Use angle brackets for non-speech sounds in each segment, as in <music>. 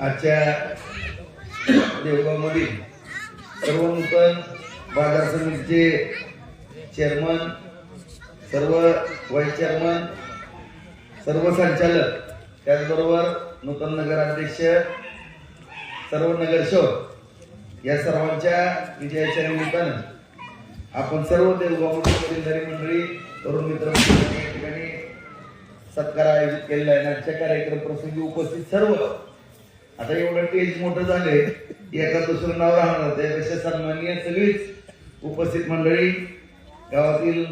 आजच्या देवगावमधील सर्व नूतन बाजार समितीचे चेअरमन सर्व व्हाईस चेअरमन सर्व संचालक त्याचबरोबर नूतन नगराध्यक्ष सर्व नगरसेवक या सर्वांच्या विजयाच्या निमित्तानं आपण सर्व देवगावमध्ये मंडळी तरुण मित्र ठिकाणी सत्कार आयोजित केलेला आहे. आजच्या कार्यक्रम प्रसंगी उपस्थित सर्व आता एवढं टेज मोठं झाले एका दुसरं नाव राहणार. त्यापेक्षा सन्माननीय सगळीच उपस्थित मंडळी गावातील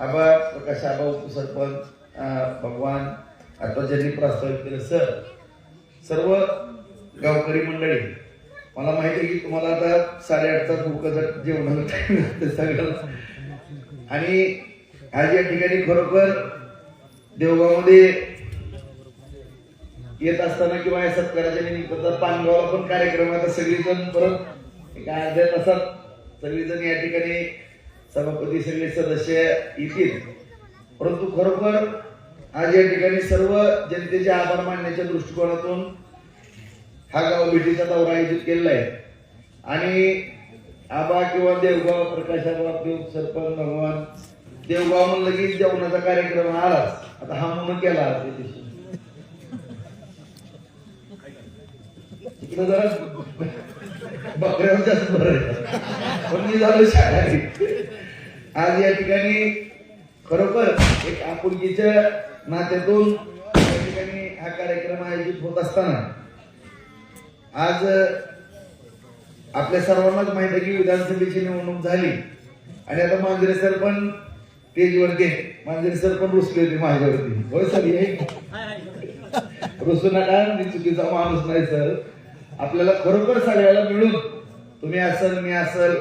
आबा प्रकाश आबा उपसरपंच भगवान आता ज्यांनी प्रस्तावित केलं. सर सर्व गावकरी मंडळी मला माहिती आहे की तुम्हाला आता साडेआठचा फुकट जेवणाला सगळं आणि आज या ठिकाणी खरोखर देवगावमध्ये येत असताना किंवा या सत्काराच्या निमित्ताचा पानगावला पण कार्यक्रम आहे. आता सगळीजण परत एका अर्ध्या तासात सगळीजण या ठिकाणी सभापती सगळे सदस्य येतील. परंतु खरोखर आज या ठिकाणी सर्व जनतेचे आभार मानण्याच्या दृष्टिकोनातून हा गाव भेटीचा दौरा आयोजित केलेला आहे. आणि आबा किंवा देवगाव प्रकाश आबा देव सरपंच भगवान देवगाव म्हणलं की जेवणाचा कार्यक्रम आलाच. आता हा म्हणून केला इकडं जरा बकऱ्यावर जास्त बरं. पण मी झालो शाळारी आज या ठिकाणी खरोखर एक आपुलकीच्या नात्यातून या ठिकाणी हा कार्यक्रम आयोजित होत असताना आज आपल्या सर्वांनाच माहिती आहे की विधानसभेची निवडणूक झाली. आणि आता मांजरे सर पण पेजवरती आहे. मांजरे सर पण रुसले होते माझ्यावरती. होय सर रुसू नका मी चुकीचा माणूस नाही सर. आपल्याला खरोखर सगळ्याला मिळून तुम्ही असल मी असल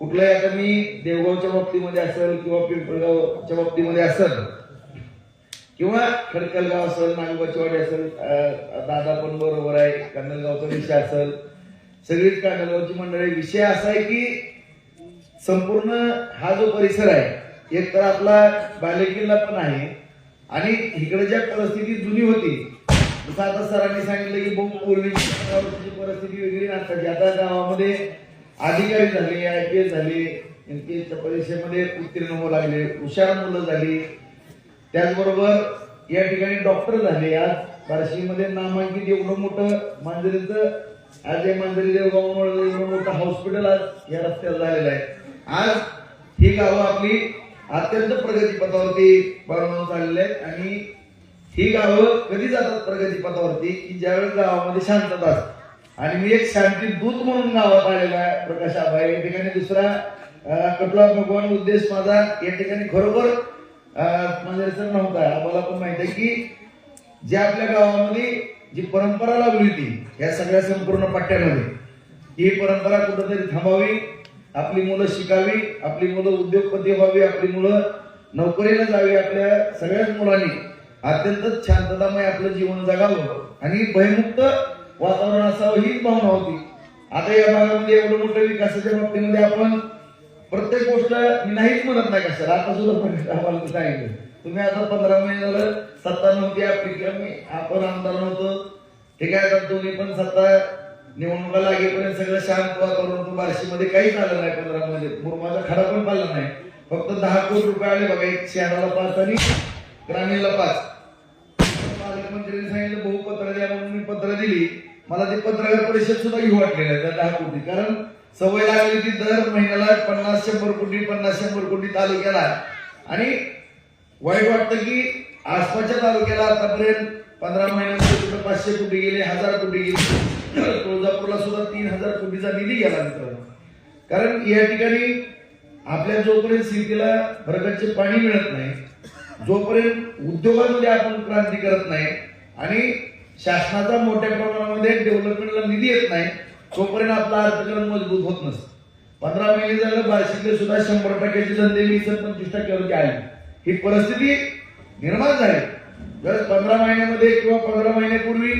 कुठल्याही आता मी देवगावच्या बाबतीमध्ये असेल किंवा पिंपळगावच्या बाबतीमध्ये असेल किंवा खडकलगाव असेल नागोबाचीवाडी असेल दादा पण बरोबर आहे कानलगावचा विषय असेल सगळीच कानलगावची मंडळी. विषय असा आहे की संपूर्ण हा जो परिसर आहे एक तर आपला बालेकिल्ला पण आहे आणि इकडे ज्या परिस्थिती जुनी होती जसं आता सरांनी सांगितलं की बहु पूर्वीची परिस्थिती वेगळी नसताची आता गावामध्ये अधिकारी झाले आय पी एस झाले एन पी एसच्या परीक्षेमध्ये उत्तीर्ण होऊ लागले हुशार मुलं झाली. त्याचबरोबर या ठिकाणी डॉक्टर झाले आज. बार्शीमध्ये नामांकित एवढं मोठं मांजरीचं आज या मांजरी देवगाव एवढं मोठं हॉस्पिटल आज या रस्त्यावर झालेलं आहे. आज ही गावं आपली अत्यंत प्रगतीपथावरती बनवून चाललेली आहेत आणि ही गावं कधी जातात प्रगतीपथावरती की ज्यावेळेस गावामध्ये शांतता असते आणि मी एक शांती दूत म्हणून गावात आलेला आहे प्रकाश आबाई या ठिकाणी दुसरा अं, कटला भगवान उद्देश माझा. या ठिकाणी खरोखर म्हणजे नव्हता. आम्हाला पण माहीत आहे की जे आपल्या गावामध्ये जी परंपरा लागली होती या सगळ्या संपूर्ण पट्ट्यामध्ये ही परंपरा कुठंतरी थांबावी आपली मुलं शिकावी आपली मुलं उद्योगपती व्हावी आपली मुलं नोकरीला जावी आपल्या सगळ्याच मुलांनी अत्यंत शांततामय आपलं जीवन जगावं. आणि भयमुक्त वातावरण असावं हीच भावना होती. आता या भागामध्ये एवढं मोठं विकासाच्या बाबतीमध्ये आपण प्रत्येक गोष्ट मी नाहीच म्हणत नाही कशाला. आता सुद्धा पण आम्हाला सांगितलं. तुम्ही आता पंधरा महिने झालं सत्ता नव्हती आपली. किंवा मी आपण आमदार नव्हतो. ठीक आहे तर तुम्ही पण सत्ता निवडणुका लागेपर्यंत सगळं शांत वातावरण तू बार्शीमध्ये काहीच आलं नाही पंधरा मध्ये मुरमाचा खडा पण पाहिला नाही. फक्त दहा कोटी रुपये आले बघा एक शहराला पाच आणि ग्रामीणला पाच पालकमंत्र्यांनी सांगितलं बहु पत्र द्या म्हणून मी पत्र दिली मला ते पत्रकार परिषद सुद्धा घेऊ वाटलेलं आहे दहा कोटी. कारण सवय लागली ती दर महिन्याला पन्नास शंभर कोटी पन्नास शंभर कोटी तालुक्याला. आणि वाईट वाटतं की आसपासच्या तालुक्याला आतापर्यंत पंधरा महिन्यामध्ये कुठं पाचशे कोटी गेले हजार कोटी गेले. तुळजापूरला सुद्धा तीन हजार कोटीचा निधी गेला मित्रांनो. कारण या ठिकाणी आपल्या जोपर्यंत शेतीला भरगतचे पाणी मिळत नाही जोपर्यंत उद्योगामध्ये आपण क्रांती करत नाही आणि शासनाचा मोठ्या प्रमाणामध्ये डेव्हलपमेंटला निधी येत नाही तोपर्यंत आपला अर्थकारण मजबूत होत नसतं. पंधरा महिने झालं बार्शीतले सुद्धा शंभर टक्क्याची धंदे वीस पंचवीस टक्क्यावरती आली. ही परिस्थिती निर्माण झाली. जर पंधरा महिन्यामध्ये किंवा पंधरा महिन्यापूर्वी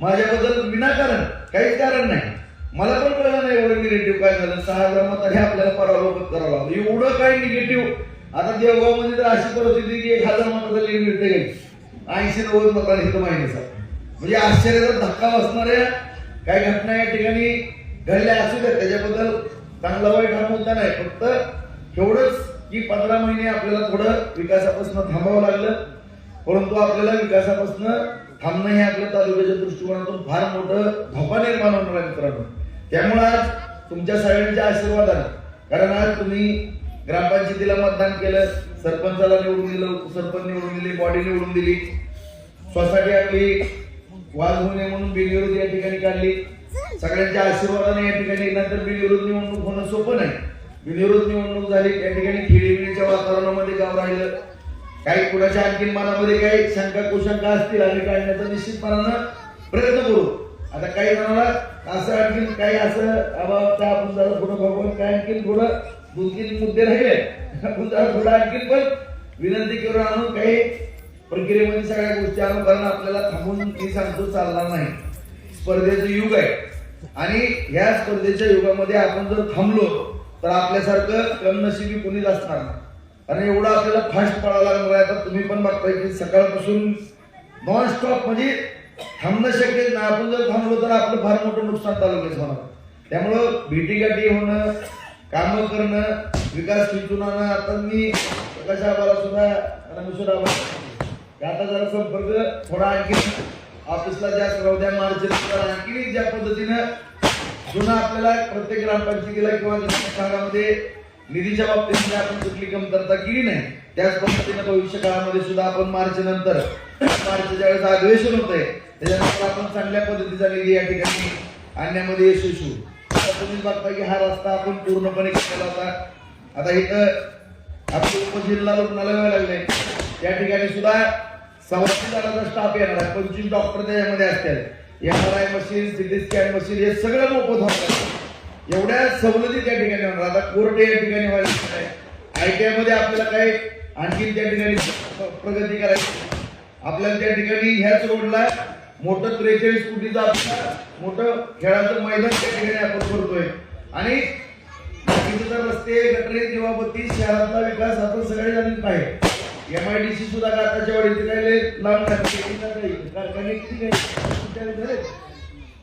माझ्याबद्दल विनाकारण काहीच कारण नाही. मला पण कळलं नाही एवढं निगेटिव्ह काय झालं. सहा हजार मतांनी आपल्याला पराभव करावं लागलं. एवढं काय निगेटिव्ह आता देवगावमध्ये तर अशी परिस्थिती की एक हजार मताचा लीड मिळते काही ऐंशी नव्वद मतांनी माहितीचा. म्हणजे आश्चर्याचा धक्का बसणाऱ्या काही घटना या ठिकाणी घडल्या असू द्या त्याच्याबद्दल चांगला वाईट हा मुद्दा नाही. फक्त एवढंच की पंधरा महिने आपल्याला थोडं विकासापासून थांबावं लागलं. परंतु आपल्याला विकासापासून थांबणं हे आपल्या तालुक्याच्या दृष्टिकोनातून फार मोठं धोका निर्माण होणार आहे मित्रांनो. त्यामुळे आज तुमच्या सगळ्यांच्या आशीर्वादाने कारण आज तुम्ही ग्रामपंचायतीला मतदान केलं सरपंचाला निवडून दिलं सरपंच निवडून दिली बॉडी निवडून दिली. सोसायटी आपली वाद होऊ नये म्हणून बिनविरोध या ठिकाणी काढली. सगळ्यांच्या आशीर्वादाने या ठिकाणी नंतर बिनविरोध निवडणूक होणं सोपं नाही. बिनविरोध निवडणूक झाली त्या ठिकाणी खेळीमेळीच्या वातावरणामध्ये गाव राहिलं. काही कुणाच्या आणखी मनामध्ये काही शंका कुशंका असतील आम्ही काढण्याचा निश्चितपणानं प्रयत्न करू. आता काही जणांना असं आणखी काही असं आपण जरा थोडं बघून काय आणखी थोडं दोन तीन मुद्दे राहिले. आणखी पण विनंती करून आणून काही प्रक्रियेमध्ये सगळ्या गोष्टी अनुकरण आपल्याला थांबून ती सांगतो चालणार नाही. स्पर्धेचं युग आहे. आणि ह्या स्पर्धेच्या युगामध्ये आपण जर थांबलो तर आपल्यासारखं कमनशिबी कोणीच असणार नाही. कारण एवढं आपल्याला फास्ट पळावं लागणार आहे. तर तुम्ही पण बघताय की सकाळपासून नॉन स्टॉप म्हणजे थांबणं शक्य नाही. आपण जर थांबलो तर आपलं फार मोठं नुकसान तालुक्यात होणार त्यामुळं भेटीगाठी होणं कामं करणं विकास पिचून आता मी प्रकाश आबाला सुद्धा रामेश्वर आबा आता जरा संपर्क थोडा आणखी ऑफिसला जास्त राहू द्या मार्च आणखी ज्या पद्धतीनं जुना आपल्याला प्रत्येक ग्रामपंचायतीला किंवा भागामध्ये निधीच्या बाबतीत आपण कुठली कमतरता केली नाही त्याच पद्धतीनं भविष्य काळामध्ये सुद्धा आपण मार्च नंतर मार्चच्या वेळेस अधिवेशन होत आहे त्याच्यानंतर आपण चांगल्या पद्धतीचा निधी या ठिकाणी आणण्यामध्ये यशस्वी तुम्ही बघता की हा रस्ता आपण पूर्णपणे केला होता. आता इथं आपले उपजिल्हा रुग्णालय व्हायला लागले. त्या ठिकाणी सुद्धा सव्वाशे जणांचा स्टाफ येणार आहे. पंचवीस डॉक्टर त्याच्यामध्ये असतील. M R I machine CT scan machine हे सगळं मोफत होणार एवढ्या सवलती त्या ठिकाणी होणार आता कोर्ट या ठिकाणी व्हायला आय टी आयमध्ये आपल्याला काही आणखी त्या ठिकाणी प्रगती करायची आपल्याला त्या ठिकाणी ह्याच रोडला मोठं त्रेचाळीस कोटीचं आपलं मोठं खेळाचं मैदान त्या ठिकाणी आपण करतोय आणि रस्ते गटरे दिवाबत्ती शहरातला विकास आपण सगळे जाणून पाहिजे. एम आय डी सी सुद्धा आताच्या वेळी काय लांब कारखाने किती काय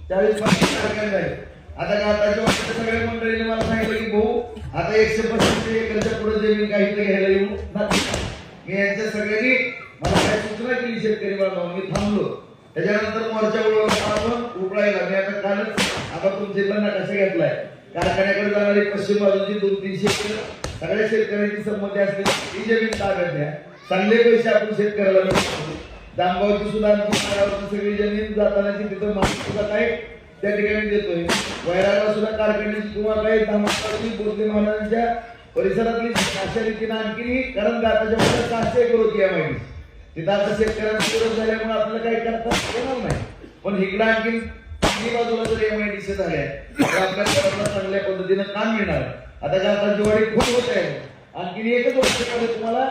कारखाने आहे आता काताच्या वाटत सगळे मंडळीने मला सांगितलं की भाऊ आता एकशे पस्तीस एकरच्या पुढे जमीन काही घ्यायला येऊ मी यांच्या सगळ्यांनी मला काय सूचना केली शेतकरी बांधव मी थांबलो. त्याच्यानंतर मोर्चा उडवला आपण उकळायला. मी आता कालच आता तुमच्या नकाशा घेतलाय. कारखान्याकडे जाणारी पश्चिम बाजूची दोन तीनशे सगळ्या शेतकऱ्यांची संमती असते ही जमीन ताब्यात घ्या. चांगले पैसे आपण शेतकऱ्याला मिळतो सुद्धा आमची माळावरची सगळी जमीन जाताना तिथं माणूस सुद्धा काय त्या ठिकाणी देतोय. वैराला सुद्धा कारखान्याची किंवा काही धामाची बोलते महाराजांच्या परिसरातली अशा रीतीनं आणखी कारण दाताच्या मध्ये सहाशे एकर होती या महिन्यात. तिथं आता शेतकऱ्यांना विरोध झाल्यामुळे आपल्याला काही करता येणार नाही. पण इकडं आणखी तिन्ही बाजूला जर एम आय डी सी झाल्या तर आपल्या चांगल्या पद्धतीनं काम मिळणार आता ज्या आता दिवाळी खूप होत आहे. आणखी एकच वर्षामध्ये तुम्हाला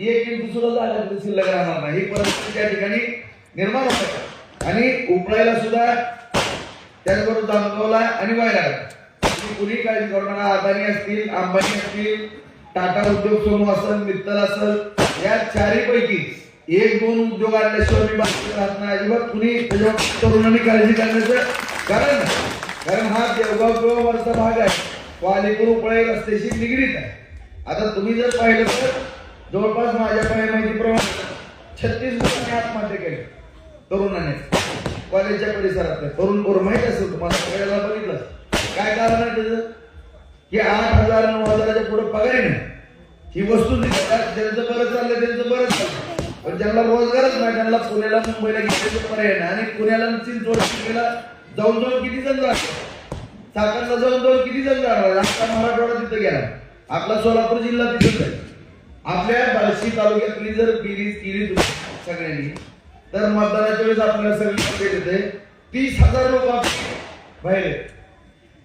एक इंच सुद्धा जागा शिल्लक राहणार नाही. ही परिस्थिती त्या ठिकाणी निर्माण होत आहे. आणि उपळायला सुद्धा त्याचबरोबर जामगावला आणि व्हायला तुम्ही कुणी काळजी करू नका अदानी असतील अंबानी असतील टाटा उद्योग समूह असेल मित्तल असेल या चारीपैकी एक दोन उद्योग आणल्याशिवाय मी बाकी राहत नाही. अजिबात कुणी त्याच्यावर तरुणांनी काळजी करण्याचं कारण कारण हा देवगाव किंवा वरचा भाग आहे. तो अलीपूर उपळे रस्त्याशी निगडीत आहे. आता तुम्ही जर पाहिलं तर जवळपास माझ्या पाय माहितीप्रमाणे छत्तीस लोकांनी आत्महत्या केली तरुणाने. कॉलेजच्या परिसरात तरुण पोरं माहीत असेल तुम्हाला सगळ्याला बघितलं. काय कारण आहे त्याचं? की आठ हजार नऊ हजाराच्या पुढे पगार नाही. ही वस्तू त्यांचं बरं चाललं त्यांचं बरं चाललं पण ज्यांना रोजगारच नाही त्यांना पुण्याला मुंबईला घेतलेलं पर्याय नाही. आणि पुण्याला आणि चिंचवड शिकेला जाऊन जाऊन किती जण जाणार सातारला जाऊन जाऊन किती जण जाणार आता मराठवाडा तिथं गेला आपला सोलापूर जिल्हा तिथंच आहे. आपल्या बार्शी तालुक्यातली जर बिरीज केली सगळ्यांनी तर मतदानाच्या वेळेस आपल्याला सगळी येते. तीस हजार लोक आपली बाहेर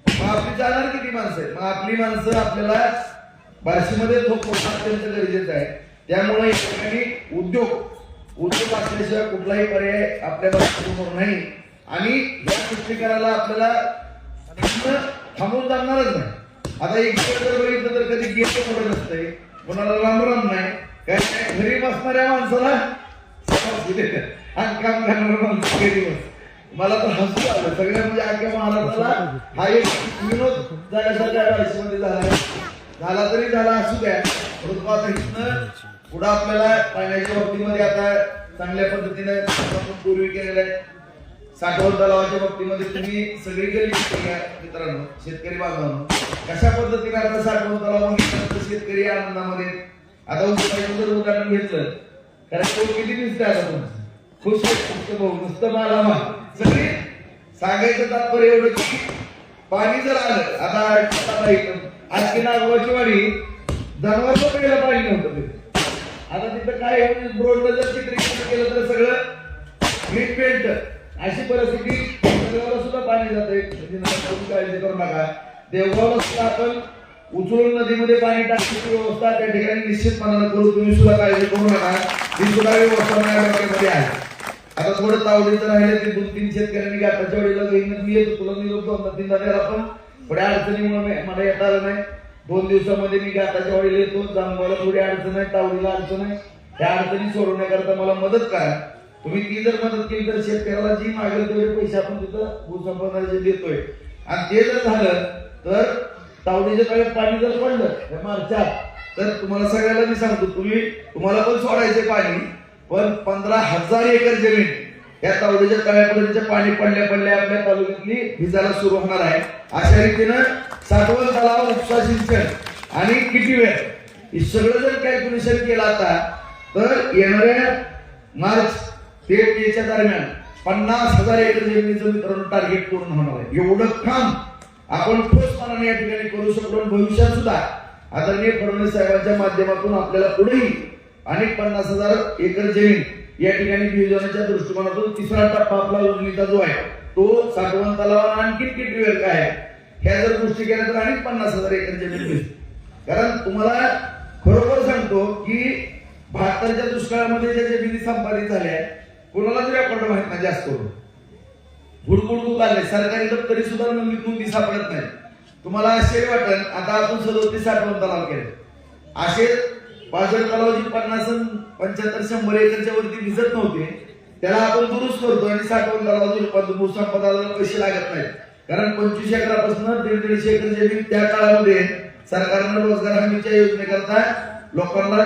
मग आपली जाणार किती माणसं आहेत? मग आपली माणसं आपल्याला बार्शीमध्ये थोपणं अत्यंत गरजेचं आहे. त्यामुळे या ठिकाणी उद्योग उद्योग असल्याशिवाय कुठलाही पर्याय आपल्यासमोर नाही. आणि या पुष्टीकराला आपल्याला थांबून जाणारच नाही. आता एक जर बघितलं तर कधी गेट पडत असतंय कोणाला राम नाही काय घरी बसणाऱ्या माणसाला आणि काम करणार मला तर हसू आलं. सगळ्या म्हणजे अख्ख्या महाराष्ट्राला हा एक विनोद झाल्यासारख्या झाला. झाला तरी झाला असू द्या. परंतु आता इथनं पुढं आपल्याला पाण्याच्या बाबतीमध्ये आता चांगल्या पद्धतीने पूर्वी केलेलं आहे. साठवण तलावाच्या बाबतीमध्ये तुम्ही सगळीकडे मित्रांनो शेतकरी बांधवांनो. कशा पद्धतीने आता साठवण तलाव शेतकरी आनंदामध्ये आता जर उदाहरण घेतलं. कारण तो किती दिसते आता खुश आहे, खुश भाऊ नुसतं मला मा सगळी सांगायचं तात्पर्य एवढं की पाणी जर आलं आता आज की नागोबाची वाडी जनावर पहिलं पाणी नव्हतं तिथे आता तिथं काय रोडला जर चित्रीकरण केलं तर सगळं ग्रीन पेंट अशी परिस्थिती सगळ्याला सुद्धा पाणी जाते. काळजी करू नका. देवगावला सुद्धा आपण उचलून नदीमध्ये पाणी टाकण्याची व्यवस्था त्या ठिकाणी निश्चितपणानं करू तुम्ही सुद्धा काळजी करू नका. ही सुद्धा व्यवस्था माझ्या डोक्यामध्ये आहे. आता थोडं तावडीचं राहिले ते दोन तीन शेतकऱ्यांनी गाठाच्या वेळेला येत. तुला निरोप दोन तीन झाले आपण थोड्या अडचणीमुळे मला येता आलं नाही. दोन दिवसामध्ये मी गाठाच्या वेळेला येतो. मला थोडी अडचण आहे तावडीला अडचण आहे. त्या अडचणी सोडवण्याकरता मला मदत करा. तुम्ही ती जर मदत केली तर शेतकऱ्याला जी मागेल तेवढे पैसे आपण तिथं भूसंपादनाचे देतोय. आणि ते जर झालं तर तावडीच्या तळ्यात पाणी जर पडलं मार्चात तर तुम्हाला सगळ्याला मी सांगतो तुम्ही तुम्हाला पण सोडायचे पाणी पण पंधरा हजार एकर जमीन या तालुक्याच्या तळ्यापर्यंत पाणी पडल्या पडल्या आपल्या तालुक्यातली भिजायला सुरू होणार आहे. अशा रीतीनं साठवण तलाव उपसा सिंचन आणि किती वेळ? हे सगळं जर कॅल्क्युलेशन केलं आता तर येणाऱ्या मार्च ते मेच्या दरम्यान पन्नास हजार एकर जमिनीचं मित्रांनो टार्गेट पूर्ण होणार आहे. एवढं काम आपण ठोसपणाने या ठिकाणी करू शकतो भविष्यात सुद्धा आदरणीय फडणवीस साहेबांच्या माध्यमातून आपल्याला पुढेही अनेक पन्नास हजार एकर जमीन या ठिकाणी नियोजनाच्या दृष्टिकोनातून तिसरा टप्पा आपला योजनेचा जो आहे तो साठवण तलाव आणखी किती वेळ काय आहे? ह्या जर गोष्टी केल्या तर आणि पन्नास हजार एकर जमीन मिळते कारण तुम्हाला खरोखर सांगतो की भारताच्या दुष्काळामध्ये ज्या जमिनी संपादित झाल्या कोणालाच आपण माहीत नाही जास्त करून. हुडकुडकू आले सरकारी तरी सुद्धा नोंदीत नोंदी सापडत नाही. तुम्हाला आश्चर्य वाटेल आता आपण सदोतीस साठवण तलाव केले. असे पाषाण तलाव जी पन्नास पंच्याहत्तर शंभर एकरच्या वरती दिसत नव्हते. त्याला आपण दुरुस्त करतो आणि साठवण तलावाची भूसंपदाला पैसे लागत नाहीत. कारण पंचवीस एकरापासून दीड दीडशे एकर जमीन त्या काळामध्ये सरकारनं रोजगार हमीच्या योजनेकरता लोकांना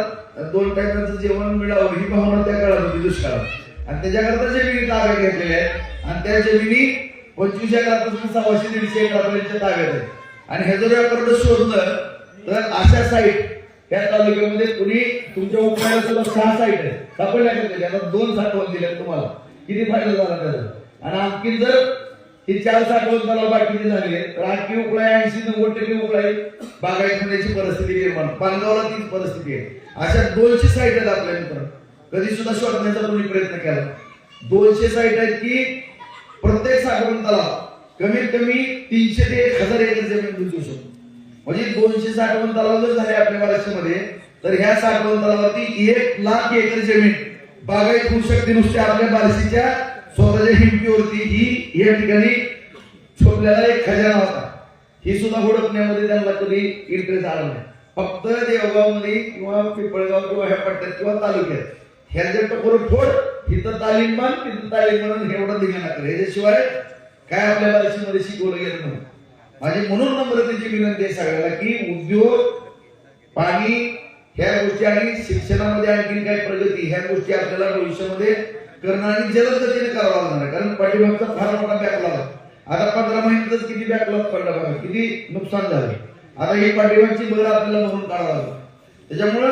दोन टायमाचं जेवण मिळावं ही भावना त्या काळात होती दुष्काळात. आणि त्याच्याकरता जमिनी ताब्यात घेतलेल्या आहेत आणि त्या जमिनी पंचवीस एकरापासून सव्वाशे दीडशे एकरापर्यंत ताब्यात आहेत. आणि हे जर रेकॉर्ड शोधलं तर अशा साईट त्या तालुक्यामध्ये कुणी तुमच्या उपायाला सुद्धा सहा साईट आहे सापडल्या का? त्याच्या? दोन साठवण दिल्या तुम्हाला. किती फायदा झाला त्याचा? आणि आणखी जर ही चार साठवण तलाव बाकीची झाली तर आणखी उकळाय ऐंशी नव्वद टक्के उकळाय बागायत होण्याची परिस्थिती निर्माण. पानगावला तीच परिस्थिती आहे. अशा दोनशे साईट आहेत आपल्या मित्र कधी सुद्धा शोधण्याचा तुम्ही प्रयत्न केला. दोनशे साईट आहेत की प्रत्येक साठवण तलाव कमीत कमी तीनशे ते एक हजार एकर जमीन भिजू शकतो. म्हणजे दोनशे साठवण तलाव जर झाले आपल्या महाराष्ट्रामध्ये तर ह्या साठवण तलावावरती एक लाख एकर जमीन बागायत होऊ शकते नुसत्या आपल्या बारशीच्या स्वतःच्या हिमतीवरती. ही या ठिकाणी छोपल्याला एक खजाना होता. ही सुद्धा हुडकण्यामध्ये त्यांना कधी इंटरेस्ट आला नाही. फक्त देवगावमध्ये किंवा पिंपळगाव किंवा ह्या पट्ट्यात किंवा तालुक्यात. ह्या जे टकोर फोड इथं तालीम मान तिथं तालीम म्हणून एवढं दिलं नका ह्याच्याशिवाय काय आपल्या बारशीमध्ये शिकवलं गेलं नाही माझी म्हणून नम्रतेची विनंती आहे सगळ्याला की उद्योग पाणी ह्या गोष्टी आणि शिक्षणामध्ये आणखी काय प्रगती ह्या गोष्टी आपल्याला भविष्यामध्ये करणं आणि जलद गतीने करावं लागणार आहे. कारण पाठीमागचा फार मोठा बॅकलॉग आता पंधरा महिन्यातच किती बॅकलॉग पडला बघा किती नुकसान झालं. आता ही पाठीमागची भर आपल्याला भरून काढावं लागतं त्याच्यामुळं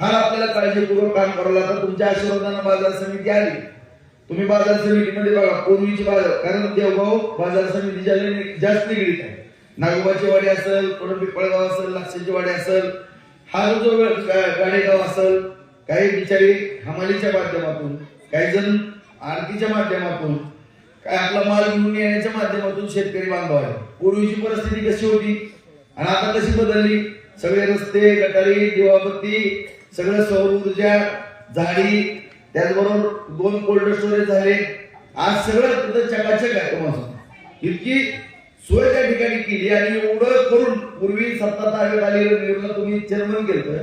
फार आपल्याला काळजीपूर्वक काम करावं लागतं. तुमच्या आशीर्वादानं बाजार समिती आली. तुम्ही बाजार समितीमध्ये बघा पूर्वीची बाजार. कारण देवगाव बाजार समितीच्या जास्त निगडीत आहे. नागोबाची वाडी असेल कोण पळगाव असेल लाक्षाची वाडी असेल हा जो गा- गाडेगाव असेल काही बिचारी हमालीच्या माध्यमातून काही जण आरतीच्या माध्यमातून काय आपला माल घेऊन येण्याच्या माध्यमातून शेतकरी बांधव आहे पूर्वीची परिस्थिती कशी होती? आणि आता कशी बदलली? सगळे रस्ते गटारी दिवाबत्ती सगळं सौर ऊर्जा झाडी त्याचबरोबर दोन कोल्ड स्टोरेज झाले. आज सगळं तिथं चकाचक आहे. तुम्हाला इतकी सोय त्या ठिकाणी केली आणि एवढं करून पूर्वी सत्ता ताब्यात आली रणवीरला तुम्ही चेअरमन केलं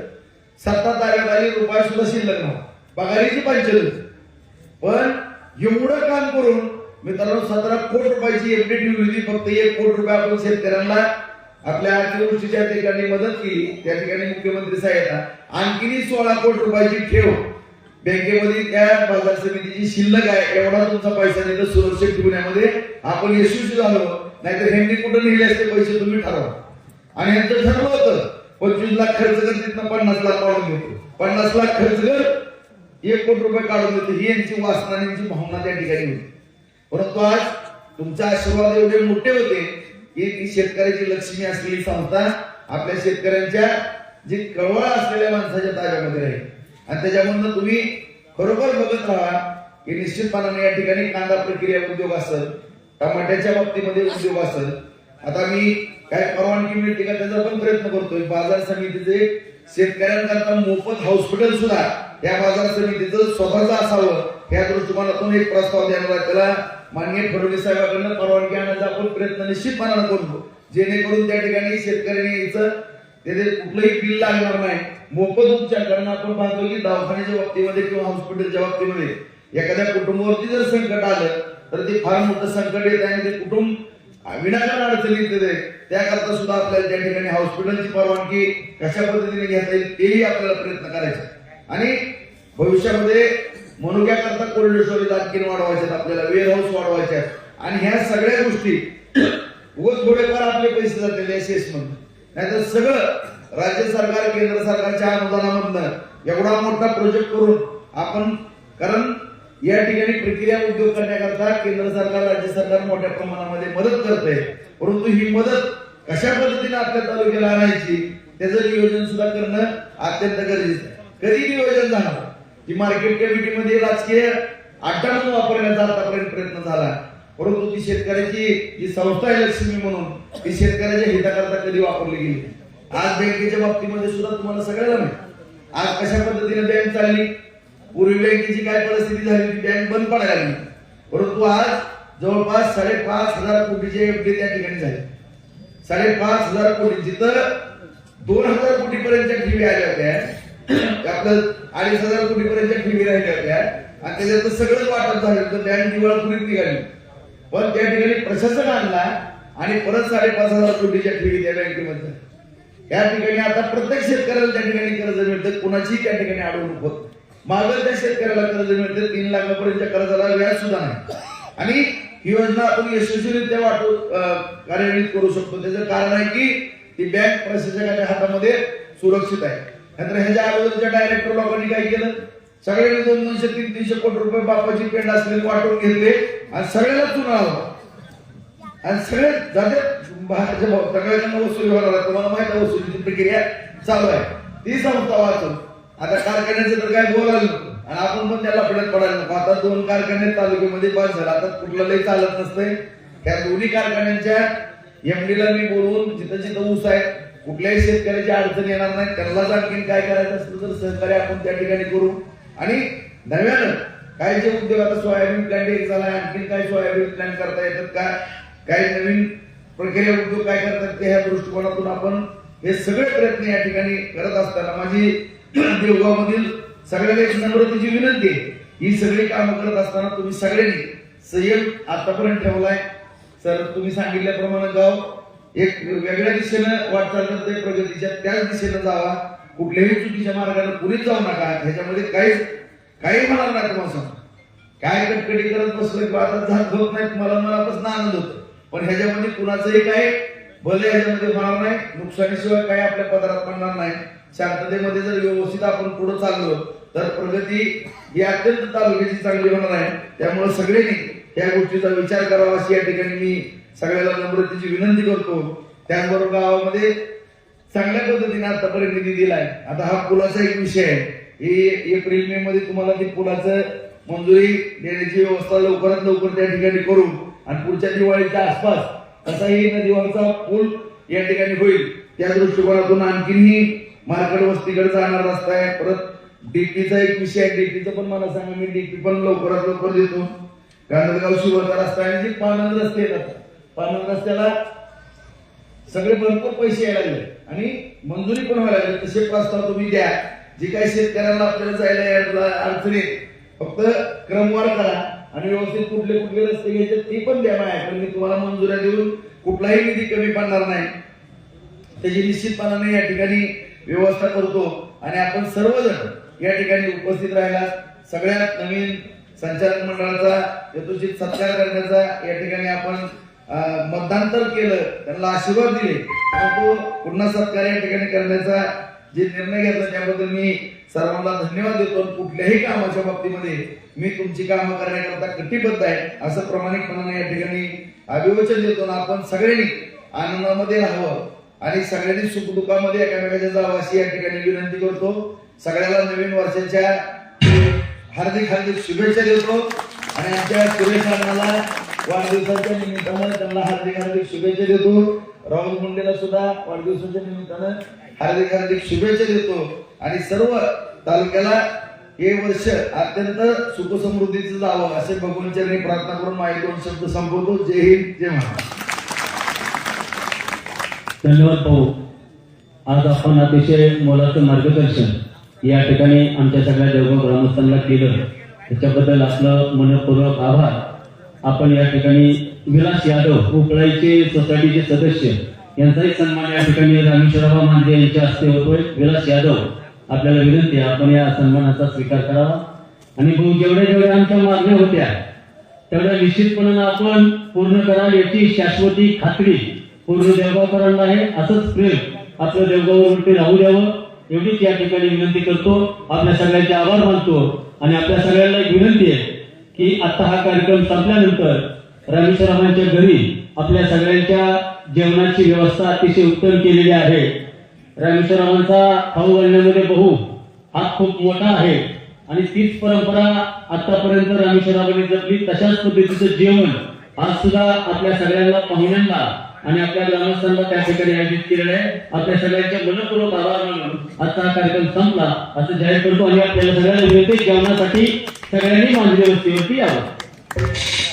सत्ता ताब्यात आली रुपये सुद्धा शिल्लक नव्हता. पगारीची पंचायत पण एवढं काम करून मित्रांनो सतरा कोटी रुपयाची एफडी ठेवली होती फक्त एक कोटी रुपये आपण शेतकऱ्यांना आपल्या अतिवृष्टीच्या ठिकाणी मदत केली. त्या ठिकाणी मुख्यमंत्री साहेब आणखीनही सोळा कोटी रुपयाची ठेव. बँकेमध्ये त्या बाजार समितीची शिल्लक आहे एवढा तुमचा पैसा तिथं सुरक्षित ठेवण्यामध्ये म्हणजे आपण यशस्वी झालो नाहीतर ह्यांनी कुठं नेले असते पैसे तुम्ही ठरवा. आणि यांचं ठरलं होतं पंचवीस लाख खर्च कर तिथनं पन्नास लाख काढून घेतो पन्नास लाख खर्च कर एक कोटी रुपये काढून देतो. ही यांची वासना आणि यांची भावना त्या ठिकाणी होती. परंतु आज तुमचा आशीर्वाद एवढे मोठे होते की ती शेतकऱ्याची लक्ष्मी असलेली संस्था आपल्या शेतकऱ्यांच्या जी कळवळ असलेल्या माणसाच्या ताब्यामध्ये राहील. आणि त्याच्यामधनं तुम्ही खरोखर बघत राहा की निश्चितपणाने या ठिकाणी कांदा प्रक्रिया उद्योग असेल टमाट्याच्या बाबतीमध्ये उद्योग असेल. आता मी काय परवानगी मिळते का त्याचा पण प्रयत्न करतोय. बाजार समितीचे शेतकऱ्यांकरता मोफत हॉस्पिटल सुद्धा या बाजार समितीचं स्वतःचं असावं. या दृष्टिकोनातून एक प्रस्ताव द्यायला त्याला माननीय फडणवीस साहेबांकडनं परवानगी आणण्याचा आपण प्रयत्न निश्चितपणानं करतो. जेणेकरून त्या ठिकाणी शेतकऱ्यांनी त्याचे कुठलंही बिल लागणार नाही. मोफत उपचार कारण आपण पाहतो की दवाखान्याच्या बाबतीमध्ये किंवा हॉस्पिटलच्या बाबतीमध्ये एखाद्या कुटुंबावरती जर संकट आलं तर ते फार मोठं संकट येत आणि ते कुटुंब विनाकारण अडचणीत येते. त्याकरता सुद्धा आपल्याला त्या ठिकाणी हॉस्पिटलची परवानगी कशा पद्धतीने घेता येईल तेही आपल्याला प्रयत्न करायचे आणि भविष्यामध्ये मनुक्याकरता कोल्ड स्टोरेज आणखीन वाढवायच्यात आपल्याला वेअर हाऊस वाढवायच्यात आणि ह्या सगळ्या गोष्टी उगाच थोडेफार आपले पैसे जातील एस म्हणून नाहीतर सगळं राज्य सरकार केंद्र सरकारच्या अनुदानामधनं एवढा मोठा प्रोजेक्ट करून आपण कारण या ठिकाणी प्रक्रिया उद्योग करण्याकरता केंद्र सरकार राज्य सरकार मोठ्या प्रमाणामध्ये मदत करते परंतु ही मदत कशा पद्धतीने आपल्या तालुक्याला आणायची त्याचं नियोजन सुद्धा करणं अत्यंत गरजेचं आहे. कधी नियोजन झालं? की मार्केट कमिटीमध्ये राजकीय अड्डा म्हणून वापरण्याचा आतापर्यंत प्रयत्न झाला. परंतु ती शेतकऱ्याची जी संस्था आहे लक्ष्मी म्हणून ती शेतकऱ्याच्या हिताकरता कधी वापरली गेली आज बँकेच्या बाबतीमध्ये सुद्धा तुम्हाला सगळ्याला माहिती आज कशा पद्धतीने बँक चालली? पूर्वी बँकेची काय परिस्थिती झाली ती बँक बंद पडायला लागली. परंतु आज जवळपास साडेपाच हजार कोटीचे एफडी त्या ठिकाणी झाले. साडेपाच हजार कोटीची तर दोन हजार कोटी पर्यंतच्या ठेवी आल्या होत्या. आपलं अडीच हजार कोटी पर्यंतच्या ठेवी राहिल्या होत्या. आणि त्याच्यात सगळंच वाटप झालं तर बँक दिवाळखोरीत निघाली. पण त्या ठिकाणी प्रशासन आणला आणि परत साडेपाच हजार कोटीच्या ठेवी त्या बँकेमध्ये. या ठिकाणी आता प्रत्येक शेतकऱ्याला त्या ठिकाणी कर्ज मिळतं कोणाची त्या ठिकाणी अडवणूक होत मागं त्या शेतकऱ्याला कर्ज मिळतं तीन लाखापर्यंतच्या कर्जाला व्याज सुद्धा नाही. आणि ही योजना आपण यशस्वीरित्या वाटू कार्यान्वित करू शकतो. त्याचं कारण आहे की ती बँक प्रशासकाच्या हातामध्ये सुरक्षित आहे. नंतर ह्याच्या अगोदरच्या डायरेक्टर लोकांनी काय केलं? सगळ्यांनी दोन दोनशे तीन तीनशे कोटी रुपये बापाची पेंड असलेले वाटून घेतले. आणि सगळ्याला चुना आणि सगळे जाते सगळ्यांना वसुली व्हायला तुम्हाला माहीत आहे वसुलीची प्रक्रिया चालू आहे. ती संस्था वाचून. आता कारखान्याचं तर काय बोलायला नको. आणि आपण पण त्याला पडत पडायला नको. आता दोन कारखाने तालुक्यामध्ये बंद झाला. आता कुठलं लई चालत नसतंय. त्या दोन्ही कारखान्यांच्या एमडीला मी बोलवून जिथं जिथं ऊस आहे कुठल्याही शेतकऱ्याची अडचण येणार नाही. त्यांनाच आणखीन काय करायचं असलं तर सहकार्य आपण त्या ठिकाणी करू. आणि नव्यानं काय जे उद्योग आता सोयाबीन प्लॅन्ट एक झाला आणखीन काय सोयाबीन प्लॅन करता येतात का? काही नवीन प्रक्रिया उद्योग काय करतात ते ह्या दृष्टिकोनातून आपण हे सगळे प्रयत्न या ठिकाणी करत असताना माझी <clears throat> देवगावमधील सगळ्याला एक नम्रतेची विनंती आहे. ही सगळी कामं करत असताना तुम्ही सगळ्यांनी संयम आतापर्यंत ठेवलाय. सर तुम्ही सांगितल्याप्रमाणे गाव एक वेगळ्या दिशेनं वाटचाल करते प्रगतीच्या त्याच दिशेनं जावा. कुठल्याही चुकीच्या मार्गाला पुढे जाऊ नका. ह्याच्यामध्ये काही काही होणार नाही तुम्हाला सांगतो. काय कटकटी करत बसलं किंवा आता झात होत नाही तुम्हाला मनापासून आनंद होतो. पण ह्याच्यामध्ये कुणाचंही काय भले ह्याच्यामध्ये होणार नाही. नुकसानीशिवाय काही आपल्या पदरात पडणार नाही. शांततेमध्ये जर व्यवस्थित आपण पुढे चाललो तर प्रगती ही अत्यंत तालुक्याची चांगली होणार आहे. त्यामुळे सगळ्यांनी या गोष्टीचा विचार करावा अशी या ठिकाणी मी सगळ्याला नम्रतेची विनंती करतो. त्याचबरोबर गावामध्ये चांगल्या पद्धतीने आतापर्यंत निधी दिलाय. आता हा पुलाचा एक विषय आहे. हे एप्रिल मे मध्ये तुम्हाला ते पुलाचं मंजुरी देण्याची व्यवस्था लवकरात लवकर त्या ठिकाणी करू. आणि पुढच्या दिवाळीच्या आसपास तसाही नदीवरचा पूल या ठिकाणी होईल. त्या दृष्टिकोनातून आणखीनही मार्केट वस्तीकडे जाणार रस्ता आहे. परत डीपीचा एक विषय आहे. डीपीचं पण मला सांगा मी डीपी पण लवकरात लवकर देतो. गांधरगाव शिवरचा रस्ता आहे. म्हणजे आणि पानंद रस्ते येतात. पानंद रस्त्याला सगळे भरपूर पैसे यायला लागले. आणि मंजुरी पण व्हायला लागेल. तसे प्रस्ताव तुम्ही द्या. जे काही शेतकऱ्यांना आपल्याला जायला यायला अडचणी फक्त क्रमवार करा आणि व्यवस्थित कुठले कुठले रस्ते घ्यायचे ते पण द्या माझ्याकडे मी तुम्हाला मंजुऱ्या देऊन कुठलाही निधी कमी पडणार नाही. त्याची निश्चितपणाने या ठिकाणी व्यवस्था करतो आणि आपण सर्वजण या ठिकाणी उपस्थित राहिला सगळ्यात नवीन संचालक मंडळाचा यथोचित सत्कार करण्याचा या ठिकाणी आपण अं, केलं त्यांना आशीर्वाद दिले. परंतु पुन्हा सत्कार या ठिकाणी करण्याचा जे निर्णय घेतला त्याबद्दल मी सर्वांना धन्यवाद देतो. आणि कुठल्याही कामाच्या बाबतीमध्ये मी तुमची कामं करण्याकरता कटिबद्ध आहे असं प्रामाणिकपणाने या ठिकाणी अभिवचन देतो. आणि आपण सगळ्यांनी आनंदामध्ये राहावं. आणि सगळ्यांनी सुखदुःखामध्ये एकामेकाच्या जावं अशी या ठिकाणी विनंती करतो. सगळ्याला नवीन वर्षाच्या हार्दिक हार्दिक शुभेच्छा देतो. आणि आमच्या सुरेश अण्णाला वाढदिवसाच्या निमित्तानं त्यांना हार्दिक हार्दिक शुभेच्छा देतो. राहुल मुंडेला सुद्धा वाढदिवसाच्या निमित्तानं हार्दिक हार्दिक शुभेच्छा देतो. आणि सर्व तालुक्याला हे वर्ष अत्यंत सुखसमृद्धीचं जावं असे भगवंतांनी प्रार्थना करून माझे दोन शब्द संपवतो. जय हिंद जय महाराज. धन्यवाद भाऊ. आज आपण अतिशय मोलाचं मार्गदर्शन या ठिकाणी आमच्या सगळ्या देवगाव ग्रामस्थांना केलं. त्याच्याबद्दल आपलं मनपूर्वक आभार. आपण या ठिकाणी विलास यादव उपळाईचे सोसायटीचे सदस्य यांचाही सन्मान या ठिकाणी रामेश्वरराव मांजे यांच्या हस्ते होतोय. विलास यादव आपल्याला विनंती आपण या सन्मानाचा स्वीकार करावा. आणि जेवढ्या जेवढ्या आमच्या मागण्या होत्या तेवढ्या निश्चितपणानं आपण पूर्ण कराल याची शाश्वती खात्री पूर्ण देवगावकरांना आहे. असंच प्रेम आपलं देवगाववरती राहू द्यावं. एवढीच या ठिकाणी विनंती करतो. आपल्या सगळ्यांचे आभार मानतो आणि आपल्या सगळ्यांना एक विनंती आहे की आता हा कार्यक्रम संपल्यानंतर रामेश्वरामांच्या घरी आपल्या सगळ्यांच्या जेवणाची व्यवस्था अतिशय उत्तम केलेली आहे. रामेश्वरामांचा खाऊ घालण्यामध्ये बहु हा खूप मोठा आहे आणि तीच परंपरा आतापर्यंत रामेश्वरामध्ये जपली तशाच पद्धतीचं जेवण आज सुद्धा आपल्या सगळ्यांना पाहुण्यांना आणि आपल्या ग्रामस्थांना त्या ठिकाणी आयोजित केलेलं आहे. आपल्या सगळ्यांचे मनपूर्वक आभार मानून आजचा हा कार्यक्रम संपला. असं जाहीर करतो आणि आपल्याला सगळ्यांना विनंती जेवणासाठी सगळ्यांनी मांजरी वस्तीवरती यावं.